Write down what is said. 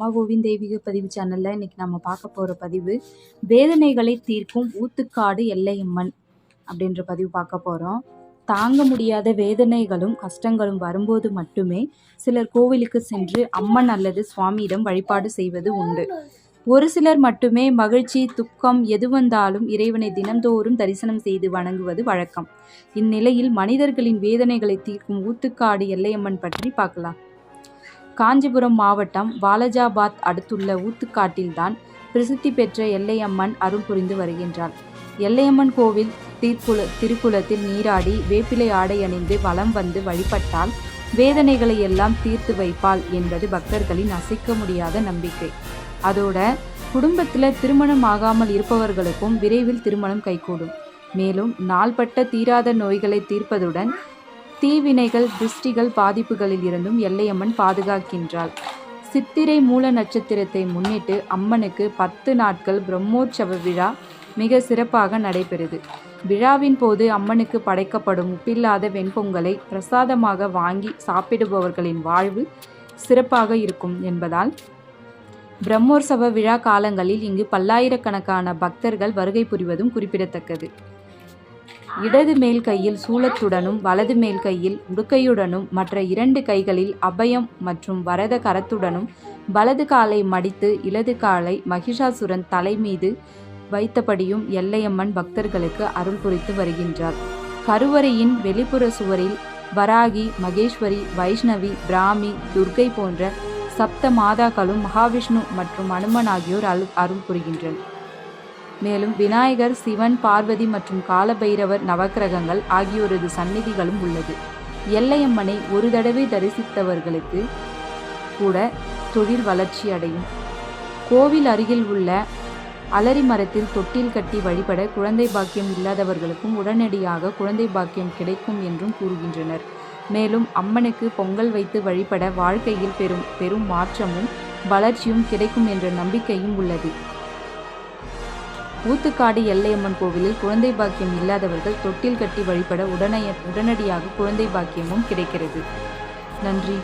அம்மா கோவிந்த் தெய்வீக பதிவு சேனலில் இன்றைக்கி நம்ம பார்க்க போகிற பதிவு வேதனைகளை தீர்க்கும் ஊத்துக்காடு எல்லையம்மன் அப்படின்ற பதிவு பார்க்க போகிறோம் தாங்க முடியாத வேதனைகளும் கஷ்டங்களும் வரும்போது மட்டுமே சிலர் கோவிலுக்கு சென்று அம்மன் அல்லது சுவாமியிடம் வழிபாடு செய்வது உண்டு. ஒரு சிலர் மட்டுமே மகிழ்ச்சி துக்கம் எது வந்தாலும் இறைவனை தினந்தோறும் தரிசனம் செய்து வணங்குவது வழக்கம். இந்நிலையில் மனிதர்களின் வேதனைகளை தீர்க்கும் ஊத்துக்காடு எல்லையம்மன் பற்றி பார்க்கலாம். காஞ்சிபுரம் மாவட்டம் வாலஜாபாத் அடுத்துள்ள ஊத்துக்காட்டில்தான் பிரசித்தி பெற்ற எல்லையம்மன் அருள் புரிந்து வருகின்றாள் எல்லையம்மன் கோவில் தீர்க்குல திருக்குளத்தில் நீராடி வேப்பிலை ஆடை அணிந்து வலம் வந்து வழிபட்டால் வேதனைகளை எல்லாம் தீர்த்து வைப்பாள் என்பது பக்தர்களின் அசைக்க முடியாத நம்பிக்கை. அதோட குடும்பத்தில் திருமணம் ஆகாமல் இருப்பவர்களுக்கும் விரைவில் திருமணம் கைகூடும். மேலும் நாள்பட்ட தீராத நோய்களை தீர்ப்பதுடன் தீவினைகள் திருஷ்டிகள் பாதிப்புகளில் இருந்தும் எல்லையம்மன் பாதுகாக்கின்றாள். சித்திரை மூல நட்சத்திரத்தை முன்னிட்டு அம்மனுக்கு பத்து நாட்கள் பிரம்மோற்சவ விழா மிக சிறப்பாக நடைபெறுது. விழாவின் போது அம்மனுக்கு படைக்கப்படும் உப்பில்லாத வெண்பொங்கலை பிரசாதமாக வாங்கி சாப்பிடுபவர்களின் வாழ்வு சிறப்பாக இருக்கும் என்பதால் பிரம்மோற்சவ விழா காலங்களில் இங்கு பல்லாயிரக்கணக்கான பக்தர்கள் வருகை புரிவதும் குறிப்பிடத்தக்கது. இடது மேல் கையில் சூலத்துடனும் வலது மேல் கையில் உடுக்கையுடனும் மற்ற இரண்டு கைகளில் அபயம் மற்றும் வரத கரத்துடனும் வலது காலை மடித்து இடது காலை மகிஷாசுரன் தலை மீது வைத்தபடியும் எல்லையம்மன் பக்தர்களுக்கு அருள் புரித்து வருகின்றார். கருவறையின் வெளிப்புற சுவரில் வராகி மகேஸ்வரி வைஷ்ணவி பிராமி துர்கை போன்ற சப்த மாதாக்களும் மகாவிஷ்ணு மற்றும் அனுமன் ஆகியோர் அருள் அருள் புரிகின்றனர். மேலும் விநாயகர் சிவன் பார்வதி மற்றும் காலபைரவர் நவக்கிரகங்கள் ஆகியோரது சந்நிதிகளும் உள்ளது. எல்லையம்மனை ஒரு தடவை தரிசித்தவர்களுக்கு கூட தொழில் வளர்ச்சி அடையும். கோவில் அருகில் உள்ள அலரி மரத்தில் தொட்டில் கட்டி வழிபட குழந்தை பாக்கியம் இல்லாதவர்களுக்கும் உடனடியாக குழந்தை பாக்கியம் கிடைக்கும் என்றும் கூறுகின்றனர். மேலும் அம்மனுக்கு பொங்கல் வைத்து வழிபட வாழ்க்கையில் பெரும் பெரும் மாற்றமும் வளர்ச்சியும் கிடைக்கும் என்ற நம்பிக்கையும் உள்ளது. ஊத்துக்காடு எல்லையம்மன் கோவிலில் குழந்தை பாக்கியம் இல்லாதவர்கள் தொட்டில் கட்டி வழிபட உடனே உடனடியாக குழந்தை பாக்கியமும் கிடைக்கிறது. நன்றி.